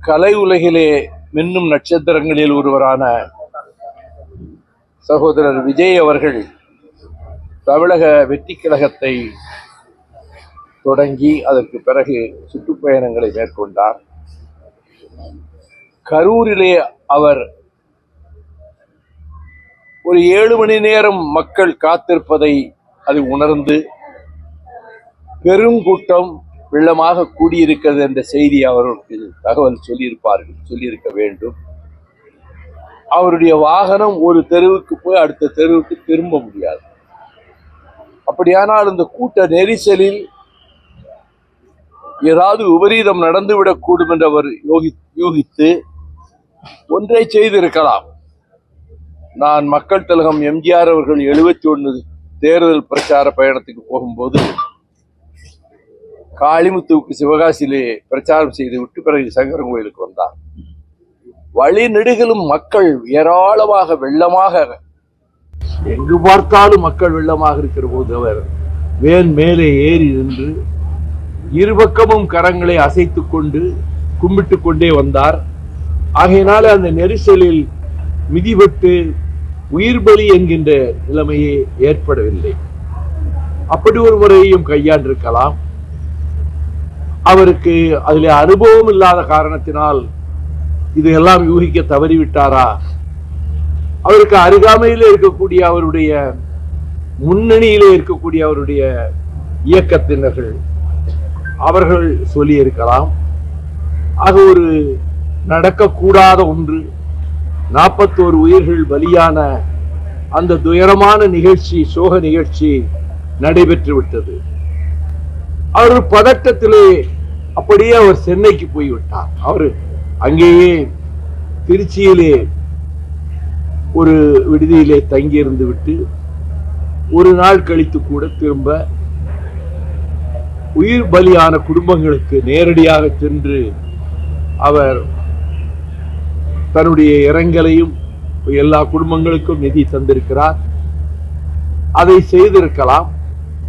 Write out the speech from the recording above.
கலை உலகிலே மின்னும் நட்சத்திரங்களில் ஒருவரான சகோதரர் விஜய் அவர்கள் தமிழக வெற்றி கழகத்தை தொடங்கி அதற்கு பிறகு சுற்றுப்பயணங்களை மேற்கொண்டார். கரூரிலே அவர் ஒரு ஏழு மணி நேரம் மக்கள் காத்திருப்பதை அது உணர்ந்து பெருங்கூட்டம் வெள்ளமாக கூடியிருக்கிறது என்ற செய்தி அவர்களுக்கு தகவல் சொல்லியிருப்பார்கள் சொல்லியிருக்க வேண்டும். அவருடைய வாகனம் ஒரு தெருவுக்கு போய் அடுத்த தெருவுக்கு திரும்ப முடியாது. அப்படியானால் இந்த கூட்ட நெரிசலில் ஏதாவது விபரீதம் நடந்துவிடக்கூடும் என்று அவர் யோகி யூகித்து ஒன்றை செய்திருக்கலாம். நான் மக்கள் திலகம் எம்ஜிஆர் அவர்கள் எழுபத்தி ஒன்று தேர்தல் பிரச்சார பயணத்துக்கு போகும்போது காளிமுத்துவுக்கு சிவகாசியிலே பிரச்சாரம் செய்துவிட்டு பிறகு சங்கரன் கோயிலுக்கு வந்தார். வழி நெடுகிலும் மக்கள் ஏராளமாக வெள்ளமாக எங்கு பார்த்தாலும் மக்கள் வெள்ளமாக இருக்கிற போது அவர் வேன் மேலே ஏறி நின்று இருபக்கமும் கரங்களை அசைத்து கொண்டு கும்பிட்டு கொண்டே வந்தார். ஆகையினால அந்த நெரிசலில் மிதிபட்டு உயிர் பலி என்கின்ற நிலைமையே ஏற்படவில்லை. அப்படி ஒரு முறையையும் கையாண்டிருக்கலாம். அவருக்கு அதில் அனுபவம் இல்லாத காரணத்தினால் இதையெல்லாம் யூகிக்க தவறிவிட்டாரா? அவருக்கு அருகாமையில் இருக்கக்கூடிய அவருடைய முன்னணியிலே இருக்கக்கூடிய அவருடைய இயக்கத்தினர்கள் அவர்கள் சொல்லியிருக்கலாம். ஆக ஒரு நடக்கக்கூடாத ஒன்று. நாற்பத்தோரு உயிர்கள் பலியான அந்த துயரமான நிகழ்ச்சி சோக நிகழ்ச்சி நடைபெற்று விட்டது அவர் பதட்டத்திலே அப்படியே அவர் சென்னைக்கு போய்விட்டார். அவர் அங்கேயே திருச்சியிலே ஒரு விடுதியிலே தங்கியிருந்து விட்டு ஒரு நாள் கழித்து கூட திரும்ப உயிர் பலியான குடும்பங்களுக்கு நேரடியாக சென்று அவர் தன்னுடைய இரங்கலையும் எல்லா குடும்பங்களுக்கும் நிதி தந்திருக்கிறார். அதை செய்திருக்கலாம்.